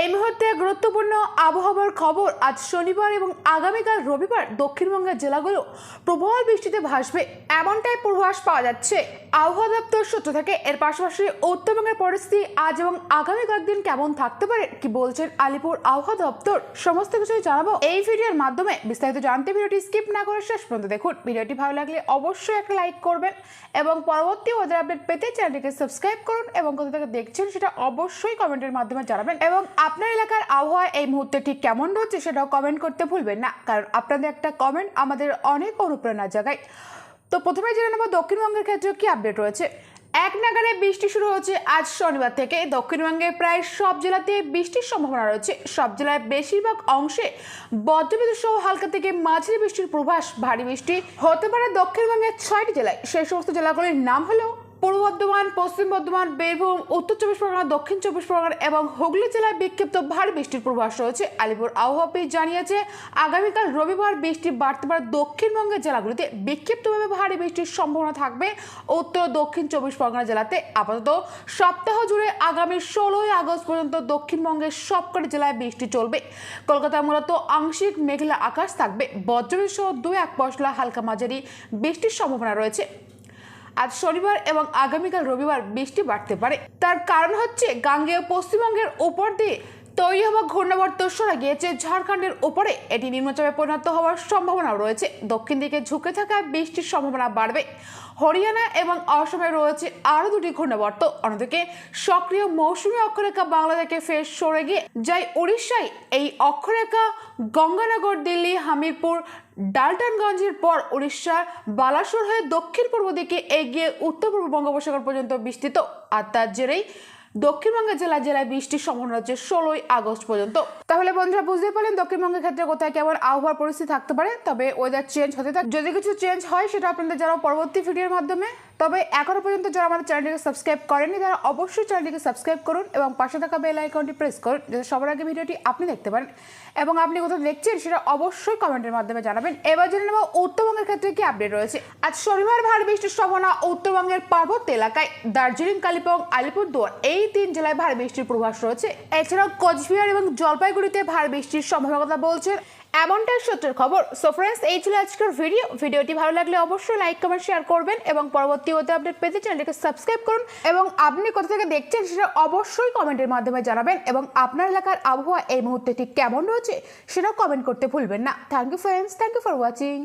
এই মুহূর্তে গুরুত্বপূর্ণ আবহাওয়ার খবর আজ শনিবার এবং আগামীকাল রবিবার দক্ষিণবঙ্গের জেলাগুলো প্রবল বৃষ্টিতে ভাসবে। এমনটাই পূর্বাভাস পাওয়া যাচ্ছে। আবহাওয়া দপ্তর সূত্র থেকে এর পাশাপাশি উত্তরবঙ্গের পরিস্থিতি আজ এবং আগামী কয়েকদিন কেমন থাকতে পারে কি বলছেন আলিপুর আবহাওয়া দপ্তর। সমস্ত কিছুই জানাব এই ভিডিওর মাধ্যমে। বিস্তারিত জানতে ভিডিওটি স্কিপ না করে শেষ পর্যন্ত দেখুন। ভিডিওটি ভালো লাগলে অবশ্যই একটা লাইক করবেন এবং পরবর্তী ওদের আপডেট পেতে চ্যানেলটিকে সাবস্ক্রাইব করুন এবং কোথা থেকে দেখছেন সেটা অবশ্যই কমেন্টের মাধ্যমে জানাবেন। এবং আপনার এলাকার আবহাওয়া এই মুহূর্তে ঠিক কেমন রয়েছে সেটাও কমেন্ট করতে ভুলবেন না, কারণ আপনাদের একটা কমেন্ট আমাদের অনেক অনুপ্রেরণা জাগায় তো প্রথমে জেনে নেব দক্ষিণবঙ্গের ক্ষেত্রে কি আপডেট রয়েছে। এক নাগারে বৃষ্টি শুরু হচ্ছে আজ শনিবার থেকে। দক্ষিণবঙ্গের প্রায় সব জেলাতে বৃষ্টির সম্ভাবনা রয়েছে। সব জেলায় বেশিরভাগ অংশে বজ্রবিদ্যুৎ সহ হালকা থেকে মাঝারি বৃষ্টির প্রভাস, ভারী বৃষ্টি হতে পারে দক্ষিণবঙ্গের ছয়টি জেলায়। সেই সমস্ত জেলাগুলির নাম হলো পূর্ব বর্ধমান, পশ্চিম বর্ধমান, বীরভূম, উত্তর চব্বিশ পরগনা, দক্ষিণ চব্বিশ পরগনা এবং হুগলি জেলায় বিক্ষিপ্ত ভারী বৃষ্টির পূর্বাস রয়েছে। আলিপুর আবহাওয়া জানিয়েছে, আগামীকাল রবিবার বৃষ্টি বাড়তে পারে দক্ষিণবঙ্গের জেলাগুলিতে। বিক্ষিপ্তভাবে ভারী বৃষ্টির সম্ভাবনা থাকবে উত্তর, দক্ষিণ চব্বিশ পরগনা জেলাতে। আপাতত সপ্তাহ জুড়ে আগামী ষোলোই আগস্ট পর্যন্ত দক্ষিণবঙ্গের সবকটি জেলায় বৃষ্টি চলবে। কলকাতায় মূলত আংশিক মেঘলা আকাশ থাকবে। বজ্রবিদ্যুৎ সহ দু এক পশলা হালকা মাঝারি বৃষ্টির সম্ভাবনা রয়েছে। আজ শনিবার এবং আগামীকাল রবিবার বৃষ্টি বাড়তে পারে। তার কারণ হচ্ছে গাঙ্গেয় পশ্চিমবঙ্গের উপর দিয়ে তৈরি হওয়া ঘূর্ণাবর্ত সরে গিয়েছে ঝাড়খণ্ডের উপরে এটি নিম্নচাপে পরিণত হওয়ার সম্ভাবনা রয়েছে। দক্ষিণ দিকে ঝুঁকে থাকা বৃষ্টির সম্ভাবনা বাড়বে। হরিয়ানা এবং অসমে রয়েছে আরও দুটি ঘূর্ণাবর্ত। অন্যদিকে সক্রিয় মৌসুমী অক্ষরেখা বাংলা থেকে ফের সরে গিয়ে যায় উড়িষ্যায়। এই অক্ষরেখা গঙ্গানগর, দিল্লি, হামিরপুর, ডালটনগঞ্জের পর উড়িষ্যার বালাসোর হয়ে দক্ষিণ পূর্ব দিকে এগিয়ে উত্তর পূর্ব বঙ্গোপসাগর পর্যন্ত বিস্তৃত। আর তার জেরেই দক্ষিণবঙ্গের জেলা জেলায় বৃষ্টির সম্ভাবনা হচ্ছে ষোলোই আগস্ট পর্যন্ত। তাহলে বন্ধুরা বুঝতে পারলেন দক্ষিণবঙ্গের ক্ষেত্রে কোথায় কেমন আবহাওয়ার পরিস্থিতি থাকতে পারে, তবে ওয়েদার চেঞ্জ হতে থাকে যদি কিছু চেঞ্জ হয় সেটা আপনাদের যারা পরবর্তী ভিডিওর মাধ্যমে। তবে এখনও পর্যন্ত যারা আমাদের চ্যানেলটিকে সাবস্ক্রাইব করেনি তারা অবশ্যই চ্যানেলটিকে সাবস্ক্রাইব করুন এবং পাশে থাকা বেল আইকনটি প্রেস করুন, যাতে সবার আগে ভিডিওটি আপনি দেখতে পারেন। এবং আপনি কোথাও দেখছেন সেটা অবশ্যই কমেন্টের মাধ্যমে জানাবেন। এবার জেনে নেব উত্তরবঙ্গের ক্ষেত্রে কি আপডেট রয়েছে। আজ শনিবার ভারী বৃষ্টির সম্ভাবনা উত্তরবঙ্গের পার্বত্য এলাকায়, দার্জিলিং, কালিম্পং, আলিপুরদুয়ার এই তিন জেলায় ভারী বৃষ্টির পূর্বাস রয়েছে। এছাড়াও কোচবিহার এবং জলপাইগুড়িতে ভারী বৃষ্টির সম্ভাবনা বলছেন এমনটাই সূত্রের খবর। সো ফ্রেন্ডস এই ছিল আজকের ভিডিও ভিডিওটি ভালো লাগলে অবশ্যই লাইক কমেন্ট শেয়ার করবেন এবং পরবর্তী হতে আপডেট পেতে চ্যানেলটিকে সাবস্ক্রাইব করুন এবং আপনি কোথা থেকে দেখছেন সেটা অবশ্যই কমেন্টের মাধ্যমে জানাবেন এবং আপনার এলাকার আবহাওয়া এই মুহূর্তে ঠিক কেমন রয়েছে সেটাও কমেন্ট করতে ভুলবেন না। Thank you friends thank you for watching